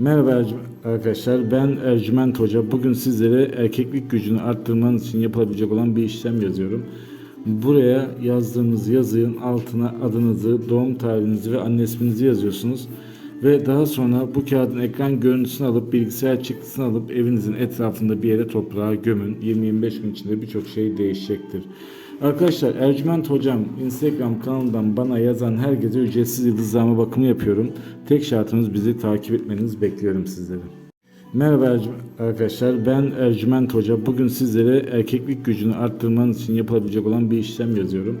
Merhaba arkadaşlar ben Ercüment Hoca. Bugün sizlere erkeklik gücünü arttırmanız için yapılabilecek olan bir işlem yazıyorum. Buraya yazdığınız yazının altına adınızı, doğum tarihinizi ve anne isminizi yazıyorsunuz. Ve daha sonra bu kağıdın ekran görüntüsünü alıp bilgisayar çıktısını alıp evinizin etrafında bir yere toprağa gömün. 20-25 gün içinde birçok şey değişecektir. Arkadaşlar Ercüment Hocam Instagram kanalından bana yazan herkese ücretsiz yıldızlama bakımı yapıyorum. Tek şartımız bizi takip etmeniz bekliyorum sizleri. Merhaba arkadaşlar ben Ercüment Hoca. Bugün sizlere erkeklik gücünü arttırmanız için yapılabilecek olan bir işlem yazıyorum.